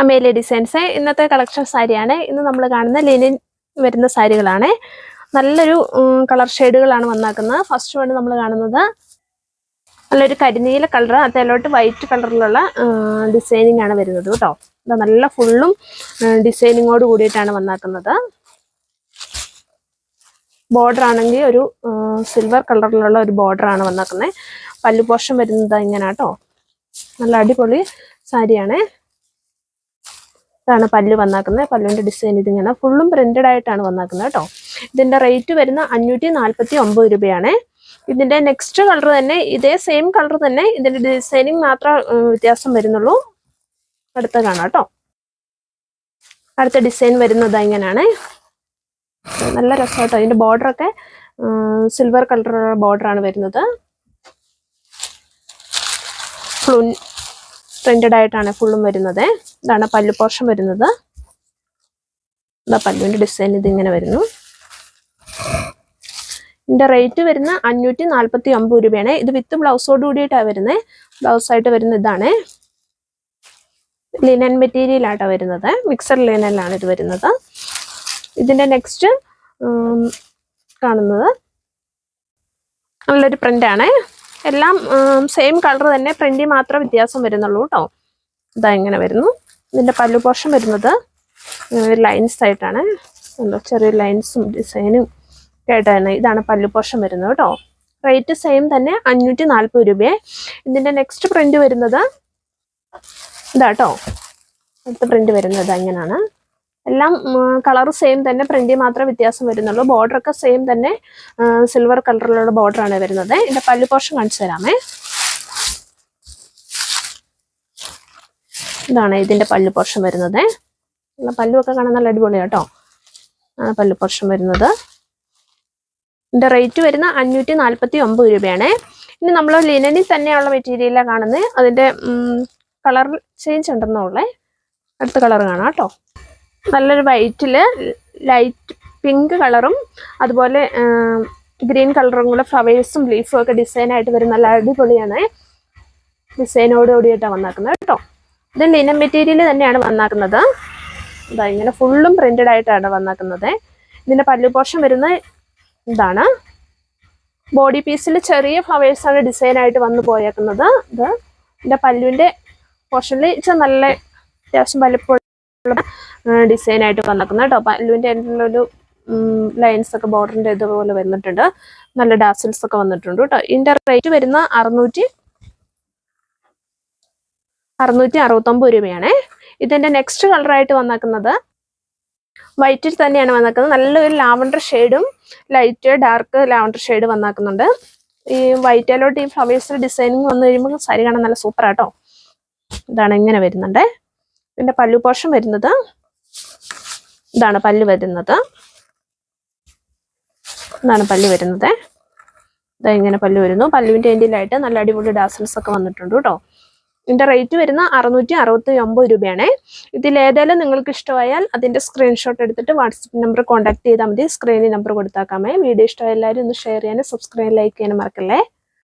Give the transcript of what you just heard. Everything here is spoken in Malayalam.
അമേലിയ ഡിസൈൻസ് ഇന്നത്തെ കളക്ഷൻ സാരിയാണ് ഇന്ന് നമ്മൾ കാണുന്ന ലിനിൻ വരുന്ന സാരികളാണ്. നല്ലൊരു കളർ ഷെയ്ഡുകളാണ് വന്നാക്കുന്നത്. ഫസ്റ്റ് വൺ നമ്മൾ കാണുന്നത് നല്ലൊരു കരിനീല കളർ അതിലോട്ട് വൈറ്റ് കളറിലുള്ള ഡിസൈനിങ് ആണ് വരുന്നത് കേട്ടോ. ഇതാ നല്ല ഫുള്ളും ഡിസൈനിങ്ങോട് കൂടിയിട്ടാണ് വന്നാക്കുന്നത്. ബോർഡർ ആണെങ്കിൽ ഒരു സിൽവർ കളറിലുള്ള ഒരു ബോർഡർ ആണ് വന്നാക്കുന്നത്. പല്ലു പോഷം വരുന്നത് ഇങ്ങനെ കേട്ടോ. നല്ല അടിപൊളി സാരിയാണ്. ഇതാണ് പല്ല് വന്നാക്കുന്നത്. പല്ലുവിന്റെ ഡിസൈൻ ഇതിങ്ങനെ ഫുള്ളും പ്രിന്റഡ് ആയിട്ടാണ് വന്നാക്കുന്നത് കേട്ടോ. ഇതിന്റെ റേറ്റ് വരുന്ന അഞ്ഞൂറ്റി നാൽപ്പത്തി ഒമ്പത് രൂപയാണ്. ഇതിന്റെ നെക്സ്റ്റ് കളർ തന്നെ ഇതേ സെയിം കളർ തന്നെ ഇതിന്റെ ഡിസൈനിങ് മാത്രം വ്യത്യാസം വരുന്നുള്ളൂ. അടുത്ത കാണാം കേട്ടോ. അടുത്ത ഡിസൈൻ വരുന്നത് ഇങ്ങനെയാണ്. നല്ല രസമാട്ടോ ഇതിന്റെ ബോർഡർ ഒക്കെ സിൽവർ കളറുള്ള ബോർഡർ ആണ് വരുന്നത്. പ്രിന്റഡ് ആയിട്ടാണ് ഫുള്ളും വരുന്നത്. ഇതാണ് പല്ലു പോർഷൻ വരുന്നത്. ഇതാ പല്ലുവിന്റെ ഡിസൈൻ ഇതിങ്ങനെ വരുന്നു. ഇതിന്റെ റേറ്റ് വരുന്ന അഞ്ഞൂറ്റി നാൽപ്പത്തി ഒമ്പത് രൂപയാണ്. ഇത് വിത്ത് ബ്ലൗസോട് കൂടിയിട്ടാണ് വരുന്നത് ബ്ലൗസ് ആയിട്ട് വരുന്ന ഇതാണ്. ലിനൻ മെറ്റീരിയൽ ആയിട്ടാണ് വരുന്നത്. മിക്സർ ലിനനിലാണ് ഇത് വരുന്നത്. ഇതിന്റെ നെക്സ്റ്റ് കാണുന്നത്. നല്ലൊരു പ്രിന്റ് ആണ്. എല്ലാം സെയിം കളർ തന്നെ. പ്രിന്റിൽ മാത്രം വ്യത്യാസം വരുന്നുള്ളൂ കേട്ടോ ഇതാ ഇങ്ങനെ വരുന്നു. ഇതിന്റെ പല്ലു പോർഷൻ വരുന്നത് ലൈൻസ് ആയിട്ടാണ്. എന്തോ ചെറിയ ലൈൻസും ഡിസൈനും ഒക്കെ ആയിട്ടാണ് ഇതാണ് പല്ലു പോർഷൻ വരുന്നത് കേട്ടോ റേറ്റ് സെയിം തന്നെ അഞ്ഞൂറ്റി നാൽപ്പത് രൂപയെ. ഇതിന്റെ നെക്സ്റ്റ് പ്രിന്റ് വരുന്നത് ഇതാട്ടോ അടുത്ത പ്രിന്റ് വരുന്നത് ഇങ്ങനെയാണ്. എല്ലാം കളർ സെയിം തന്നെ പ്രിന്റ് മാത്രമേ വ്യത്യാസം വരുന്നുള്ളൂ. ബോർഡർ ഒക്കെ സെയിം തന്നെ സിൽവർ കളറിലുള്ള ബോർഡറാണ് വരുന്നത്. എന്റെ പല്ലു പോർഷൻ കാണിച്ചു തരാമേ. ഇതാണ് ഇതിന്റെ പല്ലു പോർഷൻ വരുന്നത്. ഉള്ള പല്ലുമൊക്കെ കാണാൻ നല്ല അടിപൊളിയാണ് കേട്ടോ. പല്ലു പോർഷൻ വരുന്നത്. ഇതിന്റെ റേറ്റ് വരുന്ന അഞ്ഞൂറ്റി നാൽപ്പത്തി ഒമ്പത് രൂപയാണ് ഇനി നമ്മൾ ലിനനിൽ തന്നെയുള്ള മെറ്റീരിയലാണ് കാണുന്നത് അതിന്റെ കളർ ചേഞ്ച് ഉണ്ടെന്നുള്ളേ അടുത്ത കളർ കാണാം കേട്ടോ. നല്ലൊരു വൈറ്റിൽ ലൈറ്റ് പിങ്ക് കളറും അതുപോലെ ഗ്രീൻ കളറും കൂടെ ഫ്ലവേഴ്സും ലീഫും ഒക്കെ ഡിസൈൻ ആയിട്ട് വരും. നല്ല അടിപൊളിയാണ്. ഡിസൈനോട് കൂടിയിട്ടാണ് വന്നാക്കുന്നത് കേട്ടോ. ഇത് ലിനൻ മെറ്റീരിയൽ തന്നെയാണ് വന്നാക്കുന്നത്. ഇതാ ഇങ്ങനെ ഫുള്ളും പ്രിന്റഡ് ആയിട്ടാണ് വന്നാക്കുന്നത്. ഇതിന്റെ പല്ലു പോർഷൻ വരുന്ന ഇതാണ്. ബോഡി പീസിൽ ചെറിയ ഫ്ലവേഴ്സാണ് ഡിസൈനായിട്ട് വന്നു പോയേക്കുന്നത്. ഇത് ഇതിന്റെ പല്ലുവിന്റെ പോർഷനിൽ ഇച്ചിരി നല്ല അത്യാവശ്യം വലുപ്പമുള്ള ഡിസൈൻ ആയിട്ട് വന്നേക്കുന്നത് കേട്ടോ. പല്ലുവിന്റെ ഒരു ലൈൻസ് ഒക്കെ ബോർഡറിന്റെ ഇതുപോലെ വന്നിട്ടുണ്ട്. നല്ല ഡാസിൽസ് ഒക്കെ വന്നിട്ടുണ്ട് കേട്ടോ. ഇതിന്റെ റേറ്റ് വരുന്ന അറുന്നൂറ്റി അറുന്നൂറ്റി അറുപത്തൊമ്പത് രൂപയാണ്. ഇതിന്റെ നെക്സ്റ്റ് കളറായിട്ട് വന്നേക്കുന്നത് വൈറ്റിൽ തന്നെയാണ് വന്നേക്കുന്നത്. നല്ലൊരു ലാവണ്ടർ ഷെയ്ഡും ലൈറ്റ് ഡാർക്ക് ലാവണ്ടർ ഷെയ്ഡ് വന്നേക്കുന്നുണ്ട്. ഈ വൈറ്റിലോട്ട് ഈ ഫ്ലവേഴ്സിന്റെ ഡിസൈനിങ് വന്നു കഴിയുമ്പോൾ സാരി കാണാൻ നല്ല സൂപ്പർ ആട്ടോ. ഇതാണ് ഇങ്ങനെ വരുന്നുണ്ട്. ഇതിന്റെ പല്ലു പോർഷൻ വരുന്നത് ഇതാണ് പല്ല് വരുന്നത്. ഇതാണ് പല്ല് വരുന്നത്. ഇതാ ഇങ്ങനെ പല്ല് വരുന്നു. പല്ലുവിന്റെ എൻഡിലായിട്ട് നല്ല അടിപൊളി ഡാസൻസ് ഒക്കെ വന്നിട്ടുണ്ട് കേട്ടോ. ഇതിന്റെ റേറ്റ് വരുന്ന അറുന്നൂറ്റി അറുപത്തി ഒമ്പത് രൂപയാണ് ഏതായാലും നിങ്ങൾക്ക് ഇഷ്ടമായാൽ അതിന്റെ സ്ക്രീൻഷോട്ട് എടുത്തിട്ട് വാട്സപ്പ് നമ്പർ കോൺടാക്ട് ചെയ്താൽ മതി. സ്ക്രീനിൽ നമ്പർ കൊടുത്താക്കാമേ വീഡിയോ ഇഷ്ടമായ എല്ലാവരും ഒന്ന് ഷെയർ ചെയ്യാനും സബ്സ്ക്രൈബ് ലൈക്ക് ചെയ്യാനും മറക്കല്ലേ.